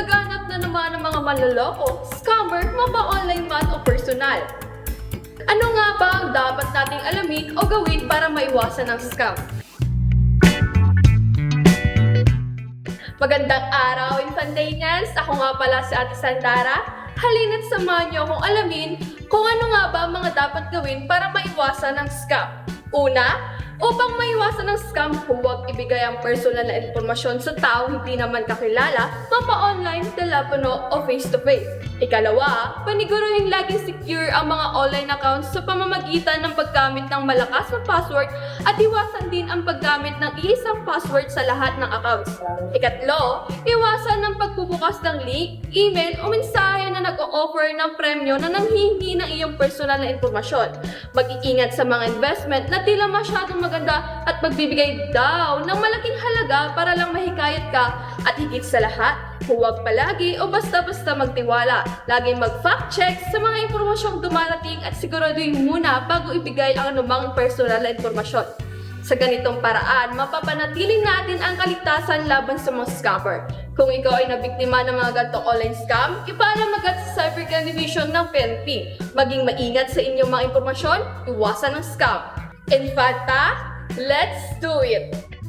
Laganap na naman ng mga manloloko, scammer, mapa-online man o personal. Ano nga ba ang dapat nating alamin o gawin para maiwasan ang scam? Magandang araw, Infantanians! Ako nga pala si Ate Sandara. Halina't samahan niyo akong alamin kung ano nga ba ang mga dapat gawin para maiwasan ang scam. Una, upang maiwasan ang scam, huwag ibigay ang personal na impormasyon sa tao hindi naman kakilala, mapa-online, telepono o face-to-face. Ikalawa, paniguruhin laging secure ang mga online accounts sa pamamagitan ng paggamit ng malakas na password at iwasan din ang paggamit ng iisang password sa lahat ng accounts. Ikatlo, iwasan ang pagbubukas ng link, email o mensahe na nag-o-offer ng premyo na nanghihingi ng iyong personal na impormasyon. Mag-iingat sa mga investment na tila masyadong maganda at magbibigay daw ng malaking halaga para lang mahikayat ka at higit sa lahat, huwag palagi o basta-basta magtiwala. Laging mag-fact check sa mga impormasyong dumarating at siguraduhin muna bago ibigay ang anumang personal na impormasyon. Sa ganitong paraan, mapapanatiling natin ang kaligtasan laban sa mga scammer. Kung ikaw ay nabiktima ng mga ganitong online scam, ipaalam agad sa Division ng PNP. Maging maingat sa inyong mga impormasyon, iwasan ang scam. Infanta, let's do it!